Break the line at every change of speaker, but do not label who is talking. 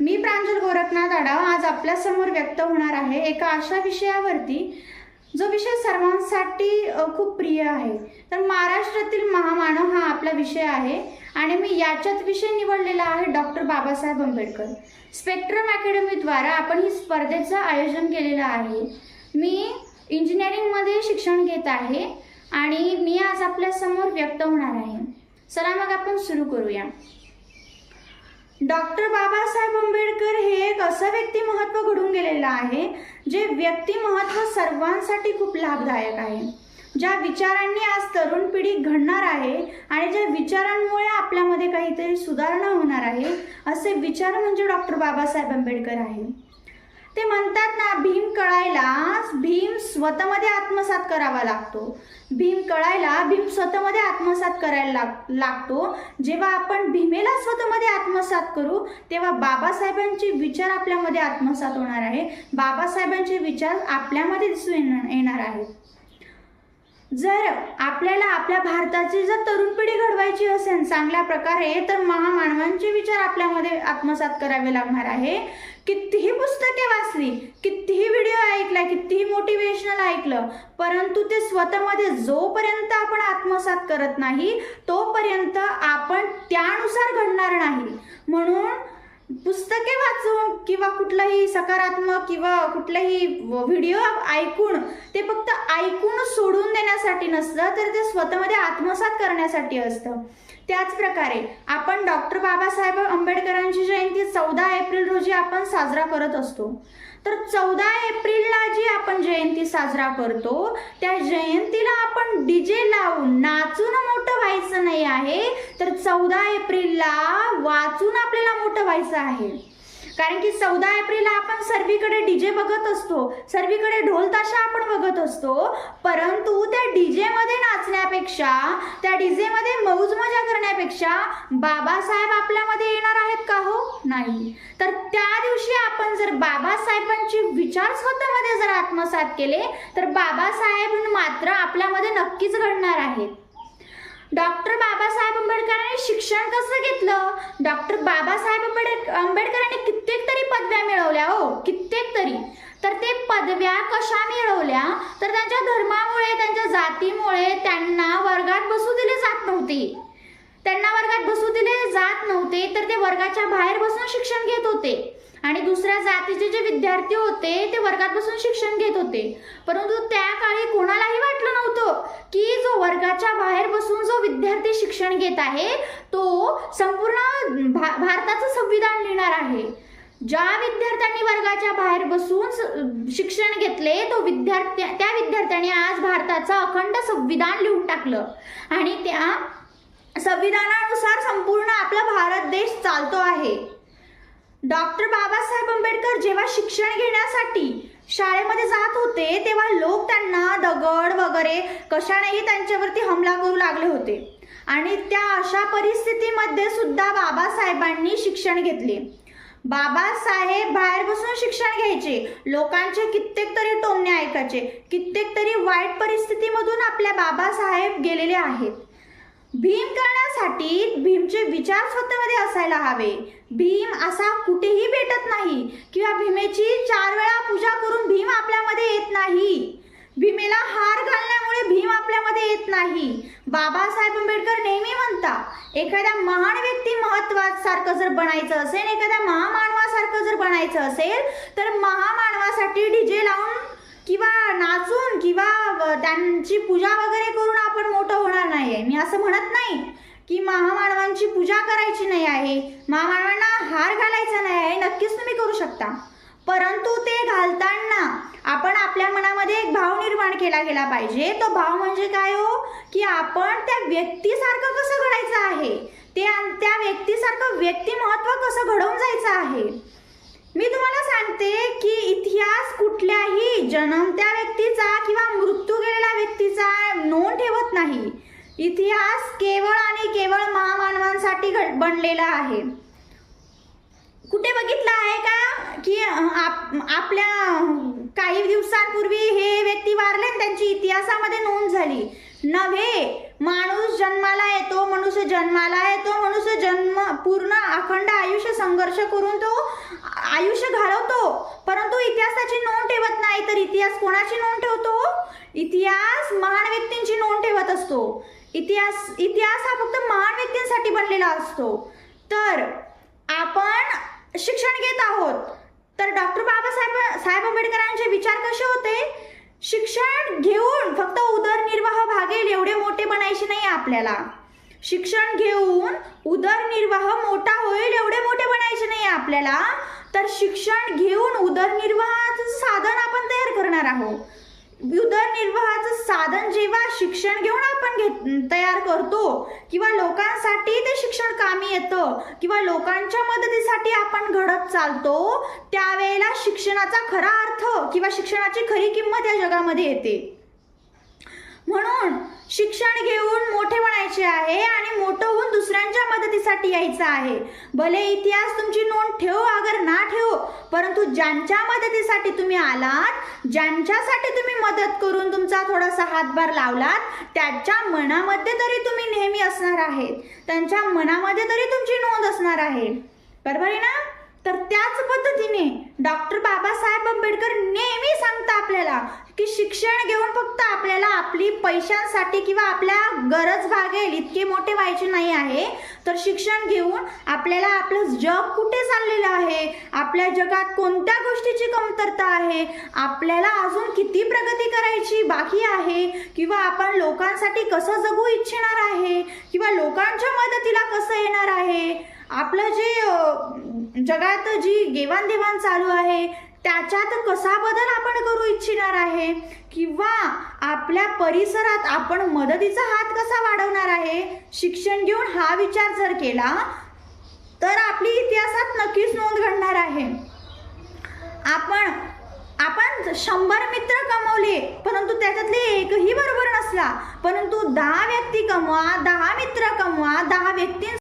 मी प्रांजल गोरखनाथ आडाव आज आपल्यासमोर व्यक्त होणार आहे. एका अशा विषयावरती जो विषय सर्वांसाठी खूप प्रिय आहे. तर महाराष्ट्रातील महामानव हा आपला विषय आहे आणि मी याच्यात विषय निवडलेला आहे डॉक्टर बाबासाहेब आंबेडकर. स्पेक्ट्रम अकॅडमीद्वारा आपण ही स्पर्धेचं आयोजन केलेलं आहे. मी इंजिनिअरिंगमध्ये शिक्षण घेत आहे आणि मी आज आपल्यासमोर व्यक्त होणार आहे. चला मग आपण सुरू करूया. डॉक्टर बाबासाहेब आंबेडकर हे एक असं व्यक्तिमत्व घडून गेलेलं आहे जे व्यक्तिमत्व सर्वांसाठी खूप लाभदायक आहे. ज्या विचारांनी आज तरुण पिढी घडणार आहे आणि ज्या विचारांमुळे आपल्यामध्ये काहीतरी सुधारणा होणार आहे असे विचार म्हणजे डॉक्टर बाबासाहेब आंबेडकर आहे. ते म्हणतात ना भीम कळायला भीम स्वतःमध्ये आत्मसात करावा लागतो. भीम कळायला भीम स्वतःमध्ये आत्मसात करायला लाग लागतो. जेव्हा आपण भीमेला स्वतःमध्ये आत्मसात करू तेव्हा बाबासाहेबांचे विचार आपल्यामध्ये आत्मसात होणार आहे. बाबासाहेबांचे विचार आपल्यामध्ये दिसून येणार येणार आहेत. जर आपल्याला आपल्या भारताची जर तरुण पिढी घडवायची असेल चांगल्या प्रकारे तर महामानवांचे विचार आपल्यामध्ये आत्मसात करावे लागणार आहे. कितीही पुस्तके वाचली कितीही व्हिडिओ ऐकला कितीही मोटिवेशनल ऐकलं परंतु ते स्वतःमध्ये जोपर्यंत आपण आत्मसात करत नाही तोपर्यंत आपण त्यानुसार घडणार नाही. म्हणून पुस्तके वाचून किंवा कुठलाही सकारात्मक किंवा कुठलाही व्हिडिओ ऐकून ते फक्त ऐकून सोडून देण्यासाठी नसतं तर ते स्वतःमध्ये आत्मसात करण्यासाठी असतं. त्याचप्रकारे आपण डॉक्टर बाबासाहेब आंबेडकरांची जयंती चौदा एप्रिल रोजी आपण साजरा करत असतो. तर चौदा एप्रिलला जी आपण जयंती साजरा करतो त्या जयंतीला आपण डीजे लावून नाचून मोठं व्हायचं नाही आहे. तर चौदा एप्रिलला वाचून आपल्याला मोठं व्हायचं आहे. कारण की चौदा एप्रिलला आपण सर्वीकडे डीजे बघत असतो. सर्वीकडे ढोल ताशा आपण बघत असतो. परंतु त्या डीजे मध्ये नाचण्यापेक्षा त्या डीजे मध्ये मौज मजा करण्यापेक्षा बाबासाहेब आपल्यामध्ये येणार आहेत का हो? नाही. तर त्या दिवशी आपण जर बाबासाहेबांची विचार स्वतःमध्ये जर आत्मसात केले तर बाबासाहेब मात्र आपल्यामध्ये नक्कीच घडणार आहेत. डॉक्टर बाबासाहेब आंबेडकरांनी शिक्षण कसं घेतलं? डॉक्टर बाबासाहेब आंबेडकर आंबेडकरांनी कित्येक तरी पदव्या मिळवल्या हो कित्येक तरी. तर ते पदव्या कशा मिळवल्या? तर त्यांच्या धर्मामुळे त्यांच्या जातीमुळे त्यांना वर्गात बसू दिले जात नव्हते. त्यांना वर्गात बसू दिले जात नव्हते तर ते वर्गाच्या बाहेर बसून शिक्षण घेत होते. आणि दुसऱ्या जातीचे जे विद्यार्थी होते ते वर्गात बसून शिक्षण घेत होते. परंतु त्या काळी कोणालाही वाटलं नव्हतं की जो वर्गाच्या बाहेर बसून जो विद्यार्थी शिक्षण घेत आहे तो संपूर्ण भा भारताचं संविधान लिहिणार आहे. ज्या विद्यार्थ्यांनी वर्गाच्या बाहेर बसून शिक्षण घेतले तो विद्यार्थी त्या विद्यार्थ्यांनी आज भारताचं अखंड संविधान लिहून टाकलं. आणि त्या संविधानानुसार संपूर्ण आपला भारत देश चालतो आहे. डॉक्टर बाबासाहेब आंबेडकर जेव्हा शिक्षण घेण्यासाठी शाळेमध्ये जात होते तेव्हा लोक त्यांना दगड वगैरे कशानेही त्यांच्यावरती हमला करू लागले होते. आणि त्या अशा परिस्थितीमध्ये सुद्धा बाबासाहेबांनी शिक्षण घेतले. बाबासाहेब बाहेर बसून शिक्षण घ्यायचे. लोकांचे कित्येक तरी टोमणे ऐकायचे. कित्येक तरी वाईट परिस्थितीमधून आपल्या बाबासाहेब गेलेले आहेत. भीम करण्यासाठी भीमचे विचार स्वतःमध्ये असायला हवे. भीम असा कुठेही भेटत नाही किंवा भीमेची चार वेळा पूजा करून भीम आपल्यामध्ये येत नाही. भीमेला हार घालण्यामुळे भीम आपल्यामध्ये येत नाही. बाबासाहेब आंबेडकर नेहमी म्हणता एखाद्या महान व्यक्ती महत्वासारखं जर बनायचं असेल एखाद्या महामानवासारखं जर बनायचं असेल तर महामानवासाठी डीजे लावून किंवा नाचून किंवा त्यांची पूजा वगैरे करून आपण मोठं होणार नाही आहे मी असं म्हणत नाही की महामानवांची पूजा करायची नाही आहे. महामानवांना हार घालायचा नाही आहे. नक्कीच तुम्ही करू शकता. परंतु ते घालताना आपण आपल्या मनामध्ये एक भाव निर्माण केला गेला पाहिजे. तो भाव म्हणजे काय हो? की आपण त्या व्यक्तीसारखं कसं घडायचं आहे? ते त्या व्यक्तीसारखं व्यक्तिमहत्व कसं घडवून जायचं आहे मी तुम्हाला सांगते की इतिहास कोणाचाही जन्म त्या व्यक्तीचा किंवा मृत्यू गेलेल्या व्यक्तीचा नोंद ठेवत नाही. इतिहास केवळ आणि केवळ महामानवांसाठी घड- बनलेला आहे. कुठे बघितलं आहे का की आप, आपल्या काही दिवसांपूर्वी हे व्यक्ती वारले त्यांची इतिहासामध्ये नोंद झाली. नव्हे माणूस जन्माला येतो मनुष्य जन्माला येतो मनुष्य जन्म पूर्ण अखंड आयुष्य संघर्ष करून तो आयुष्य घालवतो. इतिहासाची नोंद ठेवत नाही तर इतिहास कोणाची नोंद ठेवतो? इतिहास महान व्यक्तींची नोंद ठेवत असतो. इतिहास इतिहास हा फक्त महान व्यक्तींसाठी बनलेला असतो. तर आपण शिक्षण घेत आहोत. तर डॉक्टर बाबासाहेब साहेब आंबेडकरांचे विचार कसे होते? शिक्षण घेऊन फक्त उदरनिर्वाह भागेल एवढे मोठे बनायचे नाही आपल्याला. शिक्षण घेऊन उदरनिर्वाह मोठा होईल एवढे मोठे बनायचे नाही आपल्याला. तर शिक्षण घेऊन उदरनिर्वाहाचं साधन आपण तयार करणार आहोत. उदरनिर्वाहाचं साधन जेव्हा शिक्षण घेऊन आपण घेत तयार करतो किंवा लोकांसाठी ते शिक्षण कामी येतं किंवा लोकांच्या मदतीसाठी आपण घडत चालतो त्यावेळेला शिक्षणाचा खरा अर्थ किंवा शिक्षणाची खरी किंमत या जगामध्ये येते. म्हणून शिक्षण घेऊन मोठे बनायचे आहे आणि मोठं होऊन दुसऱ्यांच्या मदतीसाठी यायचं आहे. भले इतिहास तुमची नोंद ठेव अगर ना ठेव परंतु ज्यांच्या मदतीसाठी तुम्ही आलात ज्यांच्यासाठी तुम्ही मदत करून तुमचा थोडासा हातभार लावलात त्याच्या मनामध्ये तरी तुम्ही नेहमी असणार आहेत. त्यांच्या मनामध्ये तरी तुमची नोंद असणार आहे. बरोबर आहे ना? तर त्याच पद्धतीने डॉक्टर बाबासाहेब आंबेडकर नेहमी सांगता आपल्याला की शिक्षण घेऊन फक्त आपल्याला आपली पैशांसाठी किंवा आपल्या गरज भागेल इतके मोठे व्हायचे नाही आहे. तर शिक्षण घेऊन आपल्याला आपलं जग कुठे चाललेलं आहे? आपल्या जगात कोणत्या गोष्टीची कमतरता आहे? आपल्याला अजून किती प्रगती करायची बाकी आहे? किंवा आपण लोकांसाठी कसं जगू इच्छिणार आहे? किंवा लोकांच्या मदतीला कसं येणार आहे? आपलं जे जगात जी देवाणघेवाण चालू आहे त्याच्यात कसा बदल आपण करू इच्छिणार आहे? किंवा आपल्या परिसरात आपण मदतीचा हात कसा वाढवणार आहे? शिक्षण घेऊन हा विचार जर केला तर आपली इतिहासात नक्कीच नोंद घडणार आहे. आपण आपण शंभर मित्र कमवले परंतु त्याच्यातले एकही बरोबर नसला. परंतु दहा व्यक्ती कमवा दहा मित्र कमवा दहा व्यक्ती